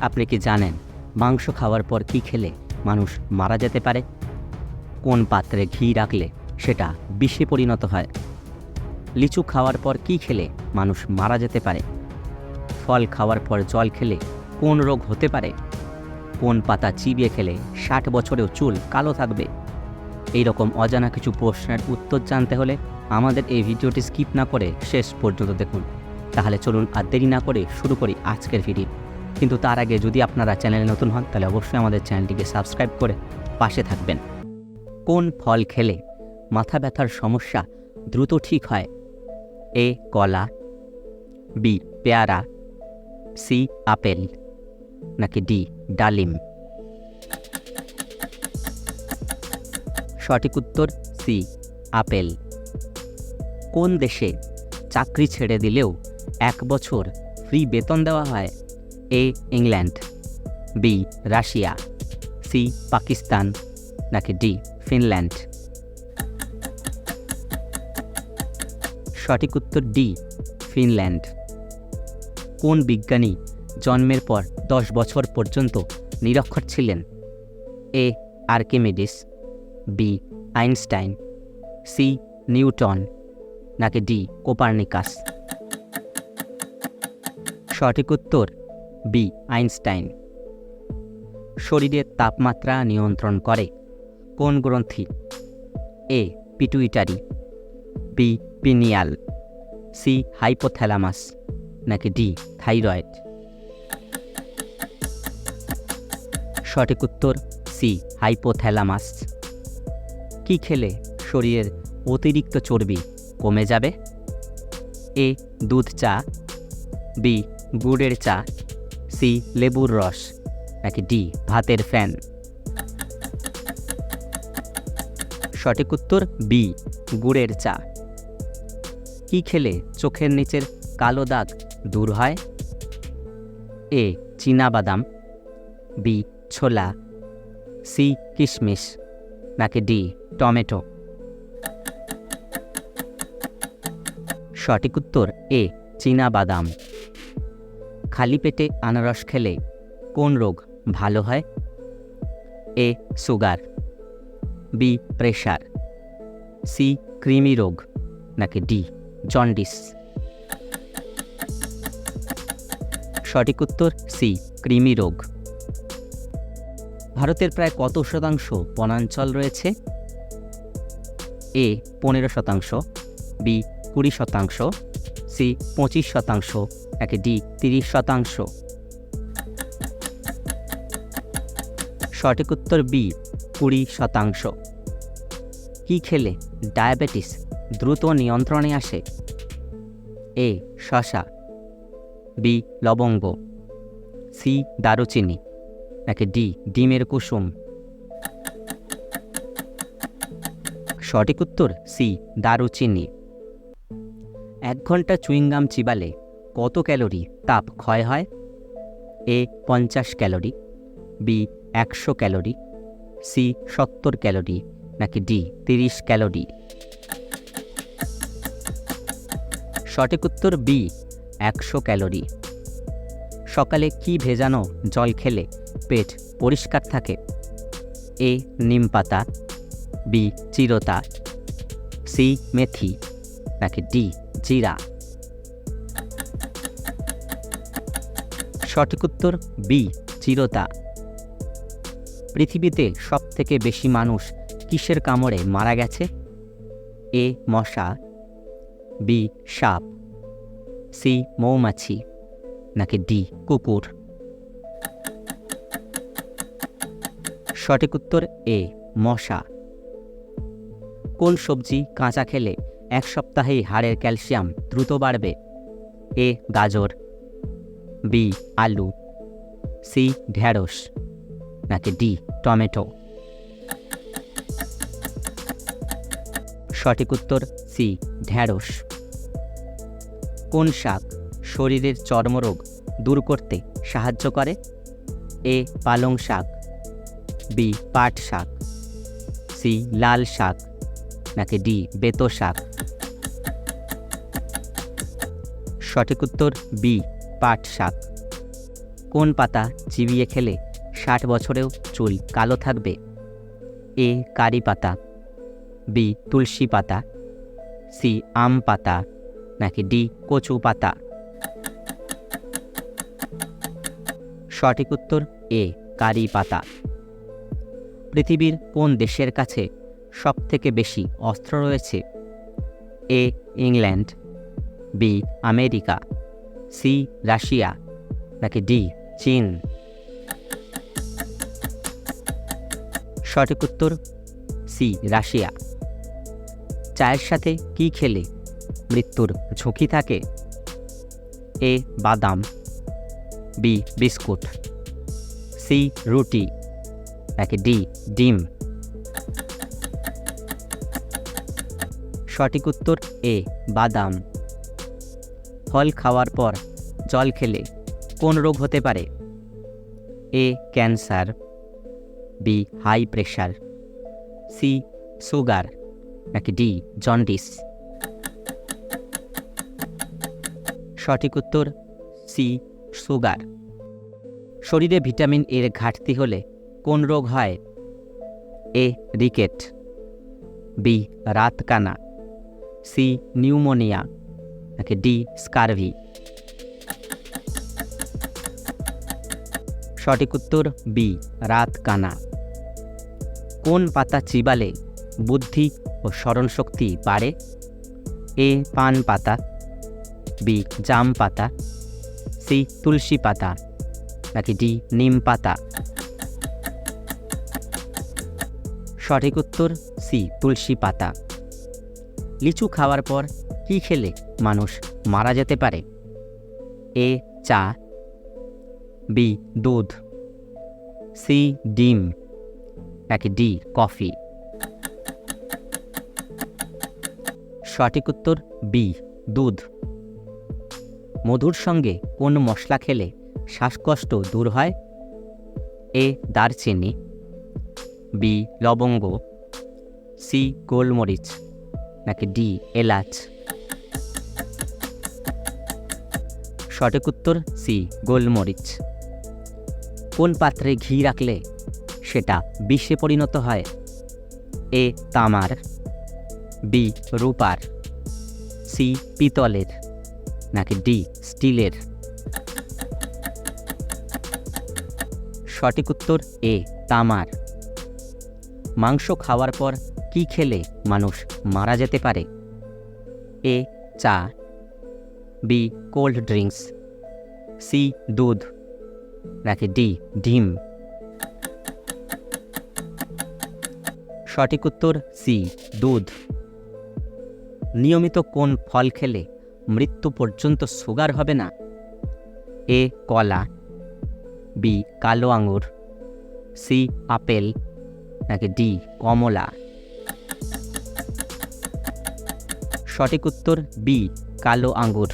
আপনি কি জানেন মাংস খাওয়ার পর কি খেলে মানুষ মারা যেতে পারে? কোন পাত্রে ঘি রাখলে সেটা বিষে পরিণত হয়? লিচু খাওয়ার পর কি খেলে মানুষ মারা যেতে পারে? ফল খাওয়ার পর জল খেলে কোন রোগ হতে পারে? কোন পাতা চিবিয়ে খেলে ষাট বছরেও চুল কালো থাকবে? এই রকম অজানা কিছু প্রশ্নের উত্তর জানতে হলে আমাদের এই ভিডিওটি স্কিপ না করে শেষ পর্যন্ত দেখুন। তাহলে চলুন আর দেরি না করে শুরু করি আজকের ভিডিও। কিন্তু তার আগে যদি আপনারা চ্যানেলে নতুন হন, তাহলে অবশ্যই আমাদের চ্যানেলটিকে সাবস্ক্রাইব করে পাশে থাকবেন। কোন ফল খেলে মাথা ব্যথার সমস্যা দ্রুত ঠিক হয়? এ, কলা, বি, পেয়ারা, সি, আপেল, নাকি ডি, ডালিম? সঠিক উত্তর, সি, আপেল। কোন দেশে চাকরি ছেড়ে দিলেও এক বছর ফ্রি বেতন দেওয়া হয়? A England B Russia C Pakistan নাকি ডি ফিনল্যান্ড সঠিক উত্তর ডি ফিনল্যান্ড কোন বিজ্ঞানী জন্মের পর দশ বছর পর্যন্ত নিরক্ষর ছিলেন? A Archimedes. B Einstein. C Newton. নাকি ডি কোপার্নিকাস? সঠিক উত্তর বি, আইনস্টাইন। শরীরের তাপমাত্রা নিয়ন্ত্রণ করে কোন গ্রন্থি? A, pituitary. B, pineal. C, hypothalamus. নাকি ডি, থাইরয়েড। সঠিক উত্তর, সি, হাইপোথ্যালামাস। কি খেলে শরীরের অতিরিক্ত চর্বি কমে যাবে? এ, দুধ চা। বি, গুড়ের চা। সি, লেবুর রস, নাকি ডি, ভাতের ফ্যান? সঠিক উত্তর বি, গুড়ের চা। কি খেলে চোখের নিচের কালো দাগ দূর হয়? এ বাদাম বি, ছোলা, সি, কিশমিশ, নাকি ডি, টমেটো? সঠিক উত্তর এ বাদাম খালি পেটে আনারস খেলে কোন রোগ ভালো হয়? A. Sugar. B. Pressure C. কৃমি রোগ, নাকি ডি. জন্ডিস। সঠিক উত্তর, সি. কৃমি রোগ। ভারতের প্রায় কত শতাংশ বনাঞ্চল রয়েছে? এ. পনেরো শতাংশ, বি. কুড়ি শতাংশ সি পঁচিশ শতাংশ, একে ডি তিরিশ শতাংশ। সঠিক উত্তর বি, কুড়ি শতাংশ। কি খেলে ডায়াবেটিস দ্রুত নিয়ন্ত্রণে আসে? এ, শশা। বি, লবঙ্গ। সি, দারুচিনি। নাকি ডি, ডিমের কুসুম। সঠিক উত্তর সি, দারুচিনি। এক ঘণ্টা চুইংগাম চিবালে কত ক্যালোরি? তাপ ক্ষয় হয়? এ, পঞ্চাশ ক্যালোরি, বি, একশো ক্যালোরি, সি, সত্তর ক্যালোরি, নাকি ডি, তিরিশ ক্যালোরি? সঠিক উত্তর বি, একশো ক্যালোরি। সকালে কি ভেজানো জল খেলে পেট পরিষ্কার থাকে? এ, নিম পাতা, বি, চিরতা, সি, মেথি, নাকি ডি জিরা। সঠিক উত্তর বি, চিরতা। পৃথিবীতে সবথেকে বেশি মানুষ কিসের কামড়ে মারা গেছে? এ, মশা। বি, সাপ। সি, মৌমাছি। নাকি ডি, কুকুর। সঠিক উত্তর এ, মশা। কোন সবজি কাঁচা খেলে এক সপ্তাহেই হাড়ের ক্যালসিয়াম দ্রুত বাড়বে। এ, গাজর। বি, আলু। সি ঢ্যাঁড়স নাকি ডি, টমেটো। সঠিক উত্তর, সি ঢ্যাঁড়স কোন শাক শরীরের চর্মরোগ দূর করতে সাহায্য করে? এ, পালং শাক। বি, পাট শাক। সি, লাল শাক। নাকি ডি, বেতো শাক সঠিক উত্তর বি, পাট শাক কোন পাতা চিবিয়ে খেলে ষাট বছরেও চুল কালো থাকবে? এ, কারি পাতা। বি, তুলসী পাতা। সি, আম পাতা। নাকি ডি, কচু পাতা? সঠিক উত্তর এ, কারি পাতা। পৃথিবীর কোন দেশের কাছে সবথেকে বেশি অস্ত্র রয়েছে। A, England. B, America. C, Russia. নাকি ডি, চীন। সঠিক উত্তর, সি, রাশিয়া। চায়ের সাথে কি খেলে মৃত্যুর ঝুঁকি থাকে? এ, বাদাম। B, biscuit. সি, রুটি। নাকি ডি, ডিম। সঠিক উত্তর এ, বাদাম। ফল খাওয়ার পর জল খেলে কোন রোগ হতে পারে? A, cancer. B, high pressure. C, sugar. নাকি ডি, জন্ডিস। সঠিক উত্তর সি, সুগার। শরীরে ভিটামিন এর ঘাটতি হলে কোন রোগ হয়? A, rickets. বি, রাতকানা। সি নিউমোনিয়া, নাকি ডি স্কারভি? সঠিক উত্তর বি, রাত কানা। কোন পাতা চিবালে বুদ্ধি ও স্মরণশক্তি বাড়ে? এ, পান পাতা, বি, জাম পাতা, সি, তুলসী পাতা, নাকি ডি, নিম পাতা? সঠিক উত্তর সি, তুলসী পাতা। লিচু খাওয়ার পর কি খেলে মানুষ মারা যেতে পারে? এ, চা। বি, দুধ। সি, ডিম। নাকি ডি, কফি? সঠিক উত্তর, বি, দুধ। মধুর সঙ্গে কোন মশলা খেলে শ্বাসকষ্ট দূর হয়? এ, দারচিনি। বি, লবঙ্গ। সি, গোলমরিচ। নাকি ডি, এলাচ? সঠিক উত্তর সি, গোলমরিচ। কোন পাত্রে ঘি রাখলে সেটা বিষে পরিণত হয়? এ, তামার। বি, রূপার। সি, পিতলের। নাকি ডি, স্টিলের? সঠিক উত্তর এ, তামার। মাংস খাওয়ার পর কি খেলে মানুষ মারা যেতে পারে? এ চা বি, কোল্ড ড্রিঙ্কস। সি, দুধ। নাকি ডি, ডিম। সঠিক উত্তর, সি, দুধ। নিয়মিত কোন ফল খেলে মৃত্যু পর্যন্ত সুগার হবে না? এ, কলা। বি, কালো আঙুর। C, apple. নাকি ডি, কমলা। সঠিক উত্তর বি কালো আঙ্গুর।